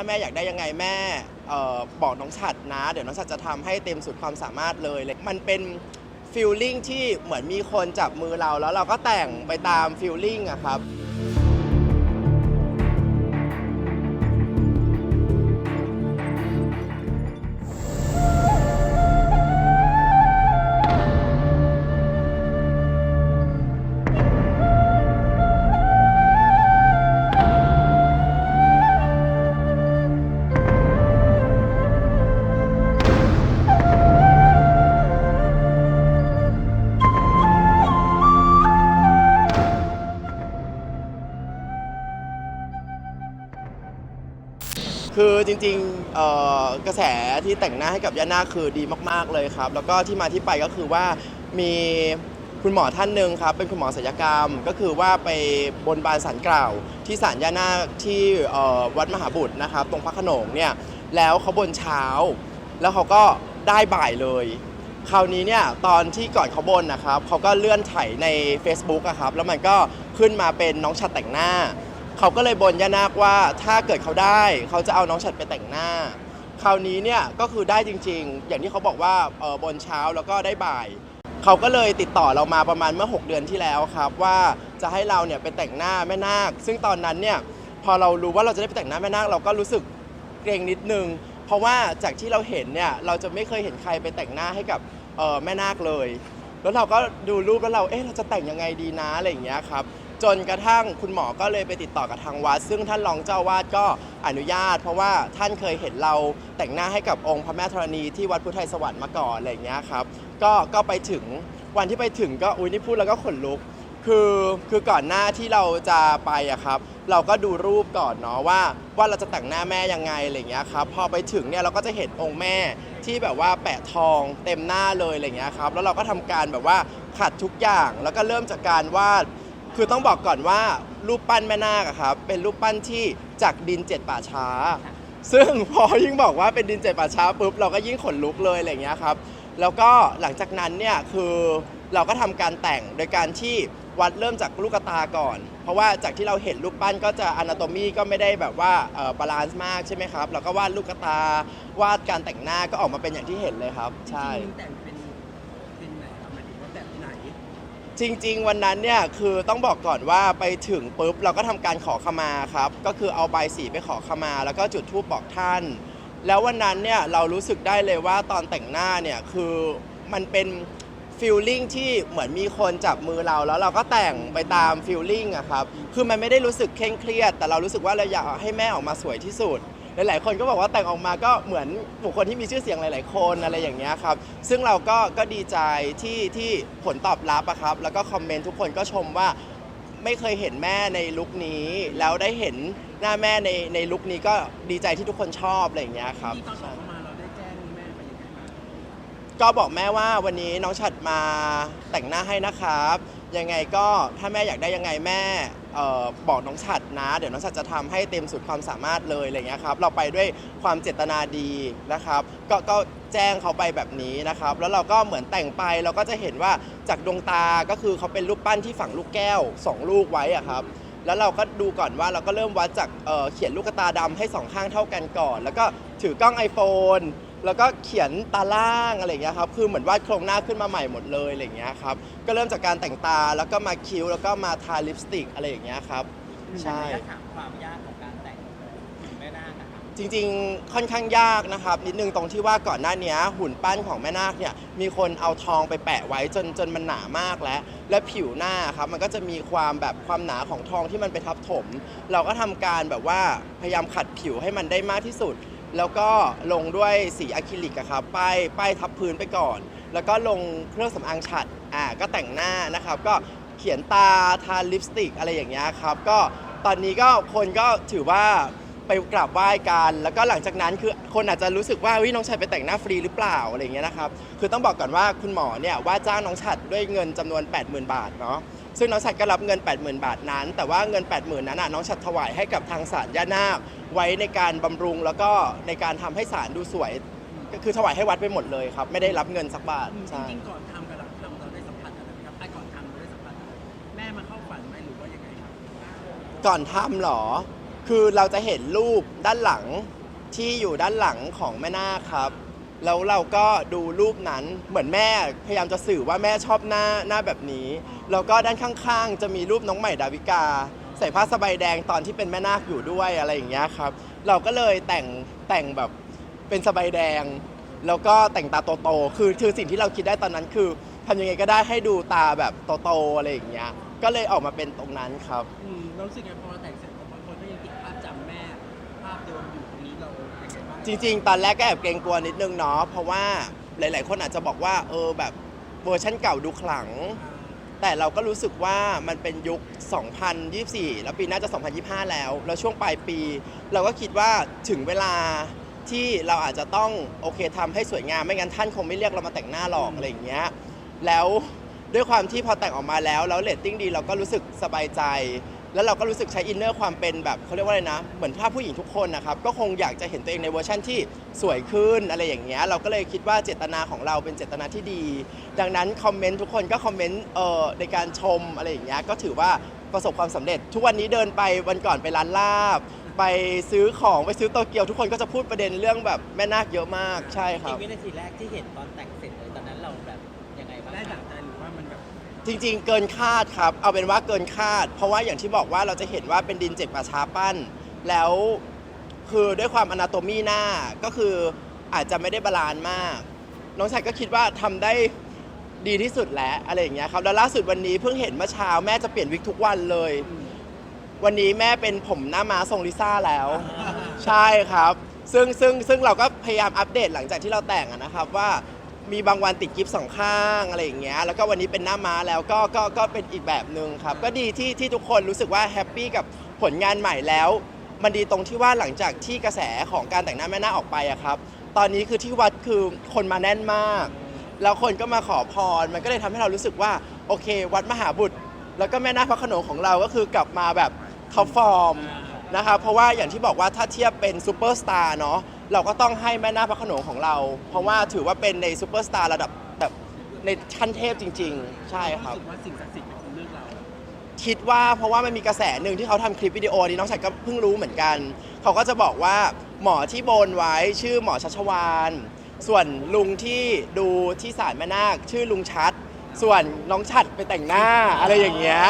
ถ้าแม่อยากได้ยังไงแม่เอ่อบอกน้องฉัดนะ เดี๋ยวน้องฉัดจะทำให้เต็มสุดความสามารถเลยเลย มันเป็นฟิลลิ่งที่เหมือนมีคนจับมือเราแล้วเราก็แต่งไปตามฟิลลิ่งอะครับ คือจริงๆเอ่อกระแสที่แต่งหน้าให้กับย่านาคคือดีมาก ๆเลยครับ แล้วก็ที่มาที่ไปก็คือว่ามีคุณหมอท่านหนึ่งครับเป็นคุณหมอศัลยกรรม ก็คือว่าไปบนบานสารกล่าว ที่ศาลย่านาคที่เอ่อวัดมหาบุตรนะครับ ตรงพระโขนงเนี่ยแล้วเขาบนเช้า แล้วเขาก็ได้บ่ายเลย คราวนี้เนี่ยตอนที่ก่อนเขาบนนะครับเขาก็เลื่อนไถใน Facebook อะครับแล้วมันก็ขึ้นมาเป็นน้องชัดแต่งหน้า เขาก็เลยบนย่านาคว่าถ้าเกิดเขาได้เขาจะเอาน้องฉัดไปแต่งหน้า คราวนี้เนี่ยก็คือได้จริง ๆ อย่างที่เขาบอกว่าเออบนเช้าแล้วก็ได้บ่าย เขาก็เลยติดต่อเรามาประมาณเมื่อ 6 เดือนที่แล้วครับ ว่าจะให้เราเนี่ยไปแต่งหน้าแม่นาค ซึ่งตอนนั้นเนี่ยพอเรารู้ว่าเราจะได้ไปแต่งหน้าแม่นาคเราก็รู้สึกเกรงนิดนึง เพราะว่าจากที่เราเห็นเนี่ยเราจะไม่เคยเห็นใครไปแต่งหน้าให้กับเออแม่นาคเลย แล้วเราก็ดูรูปแล้วเราเอ๊ะเราจะแต่งยังไงดีนะอะไรอย่างเงี้ยครับ จนกระทั่งคุณหมอก็เลยไปติดต่อกับทางวัด ซึ่งท่านรองเจ้าวาดก็อนุญาต เพราะว่าท่านเคยเห็นเราแต่งหน้าให้กับองค์พระแม่ธรณีที่วัดพุทธไทยสวรรค์มาก่อนอะไรอย่างเงี้ยครับก็ก็ไปถึงวันที่ไปถึงก็อุ้ยนี่พูดแล้วก็ขนลุก คือคือก่อนหน้าที่เราจะไปอะครับ เราก็ดูรูปก่อนเนาะว่า ว่าเราจะแต่งหน้าแม่ยังไงอะไรอย่างเงี้ยครับพอไปถึงเนี่ยเราก็จะเห็นองค์แม่ที่แบบว่าแปะทองเต็มหน้าเลยอะไรอย่างเงี้ยครับแล้วเราก็ทำการแบบว่าขัดทุกอย่างแล้วก็เริ่มจากการวาด คือต้องบอกก่อนว่ารูปปั้นแม่นาคอะครับเป็นรูปปั้นที่จากดินเจ็ดป่าช้า ซึ่งพอยิ่งบอกว่าเป็นดินเจ็ดป่าช้าปุ๊บเราก็ยิ่งขนลุกเลยอะไรอย่างเงี้ยครับแล้วก็หลังจากนั้นเนี่ยคือเราก็ทำการแต่งโดยการที่วัดเริ่มจากลูกตาก่อน เพราะว่าจากที่เราเห็นรูปปั้นก็จะอนาโตมีก็ไม่ได้แบบว่าบาลานซ์มากใช่ไหมครับเราก็วาดลูกตาวาดการแต่งหน้าก็ออกมาเป็นอย่างที่เห็นเลยครับ ใช่จริงๆแต่งเป็นเป็นไหนครับหมายถึงว่าแบบไหน จริง ๆ วันนั้นเนี่ยคือต้องบอกก่อนว่าไปถึงปุ๊บเราก็ทำการขอขมาครับ ก็คือเอาใบสีไปขอขมา แล้วก็จุดธูปบอกท่าน แล้ววันนั้นเนี่ยเรารู้สึกได้เลยว่าตอนแต่งหน้าเนี่ยคือมันเป็นฟีลลิ่งที่เหมือนมีคนจับมือเราแล้วเราก็แต่งไปตามฟีลลิ่งอะครับคือมันไม่ได้รู้สึกเคร่งเครียด แต่เรารู้สึกว่าเราอยากให้แม่ออกมาสวยที่สุด หลายๆ คนก็บอกว่าแต่งออกมาก็เหมือนบุคคลที่มีชื่อเสียงหลาย ๆ คนอะไรอย่างเงี้ยครับ ซึ่งเราก็ก็ดีใจที่ที่ผลตอบรับอะครับ แล้วก็คอมเมนต์ทุกคนก็ชมว่าไม่เคยเห็นแม่ในลุคนี้ แล้วได้เห็นหน้าแม่ในในลุคนี้ก็ดีใจที่ทุกคนชอบอะไรอย่างเงี้ยครับ ที่ตอนขอใช่เข้ามาเราได้แจ้งแม่ไปยังไงบ้าง ก็บอกแม่ว่าวันนี้น้องฉัดมาแต่งหน้าให้นะครับ ยังไงก็ถ้าแม่อยากได้ยังไงแม่ เออบอกน้องฉัดนะ เดี๋ยวน้องฉัดจะทำให้เต็มสุดความสามารถเลยอะไรเงี้ยครับเราไปด้วยความเจตนาดีนะครับก็ก็แจ้งเขาไปแบบนี้นะครับ แล้วเราก็เหมือนแต่งไปเราก็จะเห็นว่าจากดวงตาก็คือเขาเป็นรูปปั้นที่ฝังลูกแก้วสองลูกไว้อะครับ แล้วเราก็ดูก่อนว่าเราก็เริ่มวัดจากเอ่อเขียนลูกตาดำให้สองข้างเท่ากันก่อน แล้วก็ถือกล้อง iPhone แล้วก็เขียนตาล่างอะไรอย่างเงี้ยครับคือเหมือนวาดโครงหน้าขึ้นมาใหม่หมดเลยอะไรอย่างเงี้ยครับก็เริ่มจากการแต่งตาแล้วก็มาคิ้วแล้วก็มาทาลิปสติกอะไรอย่างเงี้ยครับใช่ ถ้าถามความยากของการแต่งแม่นาคนะครับจริงๆ ค่อนข้างยากนะครับ นิดนึงตรงที่ว่าก่อนหน้านี้หุ่นปั้นของแม่นาคเนี่ยมีคนเอาทองไปแปะไว้จนจนมันหนามากแล้ว และผิวหน้าครับมันก็จะมีความแบบความหนาของทองที่มันไปทับถม เราก็ทำการแบบว่าพยายามขัดผิวให้มันได้มากที่สุด แล้วก็ลงด้วยสีอะคริลิกอะครับป้ายป้ายทับพื้นไปก่อน แล้วก็ลงเครื่องสำอางฉัดอ่าก็แต่งหน้านะครับ ก็เขียนตาทาลิปสติกอะไรอย่างเงี้ยครับก็ตอนนี้ก็คนก็ถือว่า ไปกราบไหว้กัน แล้วก็หลังจากนั้นคือคนอาจจะรู้สึกว่าวิน้องชัดไปแต่งหน้าฟรีหรือเปล่าอะไรอย่างเงี้ยนะครับคือต้องบอกก่อนว่าคุณหมอเนี่ยว่าจ้างน้องชัดด้วยเงินจำนวน 80,000 บาทเนาะซึ่งน้องชัดก็รับเงิน 80,000 บาทนั้น แต่ว่าเงิน 80,000 นั้นน่ะน้องชัดถวายให้กับทางศาลย่านาคไว้ในการบำรุงแล้วก็ในการทำให้ศาลดูสวย ก็คือถวายให้วัดไปหมดเลยครับไม่ได้รับเงินสักบาทจใช่ริงๆก่อนทำกับหลังทำเราได้สัมผัสอะไรไหมครับไอ้ก่อนทำเราได้สัมผัสอะไรแม่มาเข้าฝันไหมหรือว่ายังไงครับก่อนทำเหรอ คือเราจะเห็นรูปด้านหลังที่อยู่ด้านหลังของแม่นาคครับ แล้วเราก็ดูรูปนั้นเหมือนแม่พยายามจะสื่อว่าแม่ชอบหน้าหน้าแบบนี้ แล้วก็ด้านข้างๆ จะมีรูปน้องใหม่ดาวิกา ใส่ผ้าสบายแดงตอนที่เป็นแม่นาคอยู่ด้วยอะไรอย่างเงี้ยครับ เราก็เลยแต่งแต่งแบบเป็นสบายแดง แล้วก็แต่งตาโตๆคือคือสิ่งที่เราคิดได้ตอนนั้นคือทำยังไงก็ได้ให้ดูตาแบบโตๆอะไรอย่างเงี้ยก็เลยออกมาเป็นตรงนั้นครับ อืมเรารู้สึกไงพอเราแต่งเสร็จ คนก็ยังติดภาพจำแม่ภาพเดิมอยู่ตรงนี้เรายังไงบ้างจริง ๆ ตอนแรกก็แอบเกรงกลัวนิดนึงเนาะเพราะว่าหลาย ๆ คนอาจจะบอกว่า เออแบบเวอร์ชันเก่าดูขลัง แต่เราก็รู้สึกว่ามันเป็นยุค 2024 แล้วปีหน้าจะ 2025 แล้ว แล้วช่วงปลายปี เราก็คิดว่าถึงเวลาที่เราอาจจะต้องโอเคทำให้สวยงามไม่งั้นท่านคงไม่เรียกเรามาแต่งหน้าหรอกอะไรอย่างเงี้ยแล้วด้วยความที่พอแต่งออกมาแล้วแล้วเรตติ้งดีเราก็รู้สึกสบายใจ แล้วเราก็รู้สึกใช้อินเนอร์ความเป็นแบบเขาเรียกว่าอะไรนะ เหมือนภาพผู้หญิงทุกคนนะครับ ก็คงอยากจะเห็นตัวเองในเวอร์ชั่นที่สวยขึ้นอะไรอย่างเงี้ย เราก็เลยคิดว่าเจตนาของเราเป็นเจตนาที่ดี ดังนั้นคอมเมนต์ทุกคนก็คอมเมนต์เอ่อในการชมอะไรอย่างเงี้ย ก็ถือว่าประสบความสำเร็จ ทุกวันนี้เดินไปวันก่อนไปร้านลาบ ไปซื้อของไปซื้อโตเกียวทุกคนก็จะพูดประเด็นเรื่องแบบแม่นาคเยอะมาก ใช่คริรับวินาทีแรกที่เห็นตอนแต่งเสร็จ จริงๆ เกินคาดครับ เอาเป็นว่าเกินคาด เพราะว่าอย่างที่บอกว่าเราจะเห็นว่าเป็นดินเจ็ดป่าช้าปั้น แล้วคือด้วยความอนาโตมีหน้าก็คืออาจจะไม่ได้บาลานซ์มาก น้องชายก็คิดว่าทำได้ดีที่สุดแล้วอะไรอย่างเงี้ยครับแล้วล่าสุดวันนี้เพิ่งเห็นเมื่อเช้าแม่จะเปลี่ยนวิกทุกวันเลย วันนี้แม่เป็นผมหน้าม้าทรงลิซ่าแล้ว ใช่ครับ ซึ่งซึ่งซึ่งเราก็พยายามอัปเดตหลังจากที่เราแต่งอะนะครับว่า มีบางวันติดกิฟต์สองข้างอะไรอย่างเงี้ยแล้วก็วันนี้เป็นหน้าม้าแล้วก็ก็ก็เป็นอีกแบบหนึ่งครับ ก็ดีที่ที่ทุกคนรู้สึกว่าแฮปปี้กับผลงานใหม่แล้ว มันดีตรงที่ว่าหลังจากที่กระแสของการแต่งหน้าแม่นาคออกไปอะครับ ตอนนี้คือที่วัดคือคนมาแน่นมาก แล้วคนก็มาขอพร มันก็เลยทำให้เรารู้สึกว่าโอเค วัดมหาบุตร แล้วก็แม่นาคพระโขนงของเราก็คือกลับมาแบบท็อปฟอร์มนะครับเพราะว่าอย่างที่บอกว่าถ้าเทียบเป็นซูเปอร์สตาร์เนาะ เราก็ต้องให้แม่นาคพระโขนงของเรา เพราะว่าถือว่าเป็นในซูเปอร์สตาร์ระดับแบบในชั้นเทพจริง ๆ ใช่ครับรู้สึกว่าสิ่งศักดิ์สิทธิ์เป็นคนเลือกเรา คิดว่าเพราะว่ามันมีกระแสหนึ่งที่เขาทำคลิปวิดีโอนี้น้องชายก็เพิ่งรู้เหมือนกัน เขาก็จะบอกว่าหมอที่บนไว้ชื่อหมอชัชวานส่วนลุงที่ดูที่ศาลแม่นาคชื่อลุงชัด ส่วนน้องชัดไปแต่งหน้าอะไรอย่างเงี้ย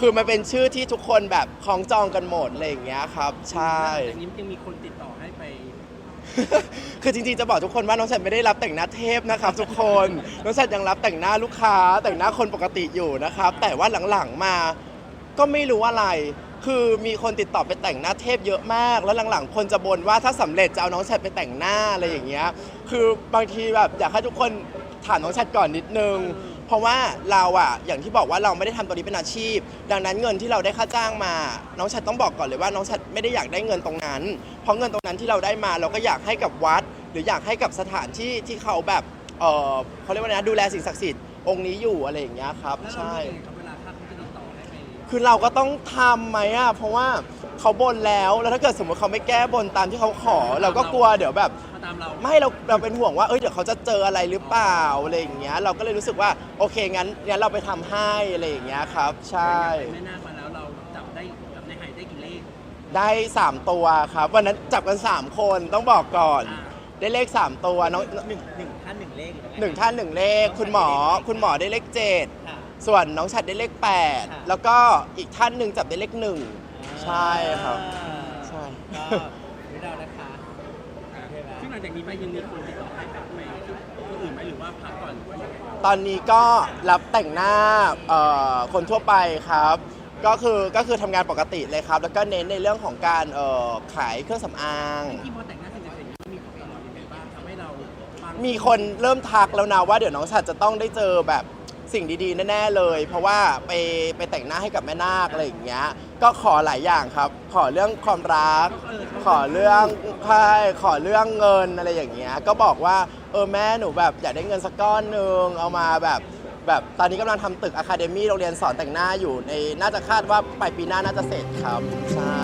คือมันเป็นชื่อที่ทุกคนแบบคล้องจองกันหมดอะไรอย่างเงี้ยครับ ใช่อย่างนี้ยังมีคนติดต่อให้ไป คือจริงๆจะบอกทุกคนว่าน้องฉันไม่ได้รับแต่งหน้าเทพนะครับ ทุกคนน้องฉันยังรับแต่งหน้าลูกค้า แต่งหน้าคนปกติอยู่นะครับ แต่ว่าหลังๆมา ก็ไม่รู้อะไร คือมีคนติดต่อไปแต่งหน้าเทพเยอะมาก แล้วหลังๆ คนจะบ่นว่าถ้าสำเร็จจะเอาน้องฉันไปแต่งหน้าอะไรอย่างเงี้ย คือบางทีแบบอยากให้ทุกคนถามน้องฉันก่อนนิดนึง เพราะว่าเราอะอย่างที่บอกว่าเราไม่ได้ทำตัวนี้เป็นอาชีพ ดังนั้นเงินที่เราได้ค่าจ้างมา น้องชัดต้องบอกก่อนเลยว่าน้องชัดไม่ได้อยากได้เงินตรงนั้น เพราะเงินตรงนั้นที่เราได้มาเราก็อยากให้กับวัด หรืออยากให้กับสถานที่ที่เขาแบบเออเขาเรียกว่าไงนะดูแลสิ่งศักดิ์สิทธิ์องค์นี้อยู่อะไรอย่างเงี้ยครับ แล้วเราใช่เลือกยังไงครับเวลาถ้าเขาจะติดต่อให้ไปคือเราก็ต้องทำไหมอะ เพราะว่าเขาบนแล้ว แล้วถ้าเกิดสมมติเขาไม่แก้บนตามที่เขาขอ เราก็กลัวเดี๋ยวแบบมาตามเรา ไม่เราเราเป็นห่วงว่าเอ้ยเดี๋ยวเขาจะเจออะไรหรือเปล่าอะไรอย่างเงี้ยเราก็เลยรู้สึกว่าโอเคงั้นงั้นเราไปทำให้อะไรอย่างเงี้ยครับใช่ แม่นาคมาแล้วเราจับได้จับในไหได้กี่เลข ได้ 3 ตัวครับ วันนั้นจับกัน 3 คนต้องบอกก่อน อ่า ได้เลข 3 ตัวน้องหนึ่งหนึ่งท่านหนึ่งเลขรือยังไงหนึ่งท่านหนึ่งเลข คุณหมอคุณหมอได้เลขเจ็ดค่ะส่วนน้องชัดได้เลข ค่ะ 8 แล้วก็อีกท่านหนึ่งจับได้เลขหนึ่งใช่ครับใช่ ก็ไม่ได้นะคะโอเคไหมซึ่งหลังจากนี้ไปยังมีคนติดต่อให้แบบไปที่อื่นไหมหรือว่าพักก่อนหรือว่ายังไงบ้างตอนนี้ก็รับแต่งหน้าเอ่อคนทั่วไปครับ ก็คือก็คือทำงานปกติเลยครับ แล้วก็เน้นในเรื่องของการเอ่อขายเครื่องสำอาง ที่พอแต่งหน้าสิ่งศักดิ์สิทธิ์นี้มีผลต่อเรายังไงบ้างทำให้เราปังมีคนเริ่มทักแล้วนะว่าเดี๋ยวน้องฉัดจะต้องได้เจอแบบ สิ่งดีๆแน่ๆเลย เพราะว่าไปไปแต่งหน้าให้กับแม่นาคอะไรอย่างเงี้ยก็ขอหลายอย่างครับ ขอเรื่องความรัก ขอเรื่องใช่ขอเรื่องเงินอะไรอย่างเงี้ยก็บอกว่าเออแม่หนูแบบอยากได้เงินสักก้อนหนึ่งเอามาแบบแบบตอนนี้กำลังทำตึกอะคาเดมี่โรงเรียนสอนแต่งหน้าอยู่ในน่าจะคาดว่าปลายปีหน้าน่าจะเสร็จครับ ใช่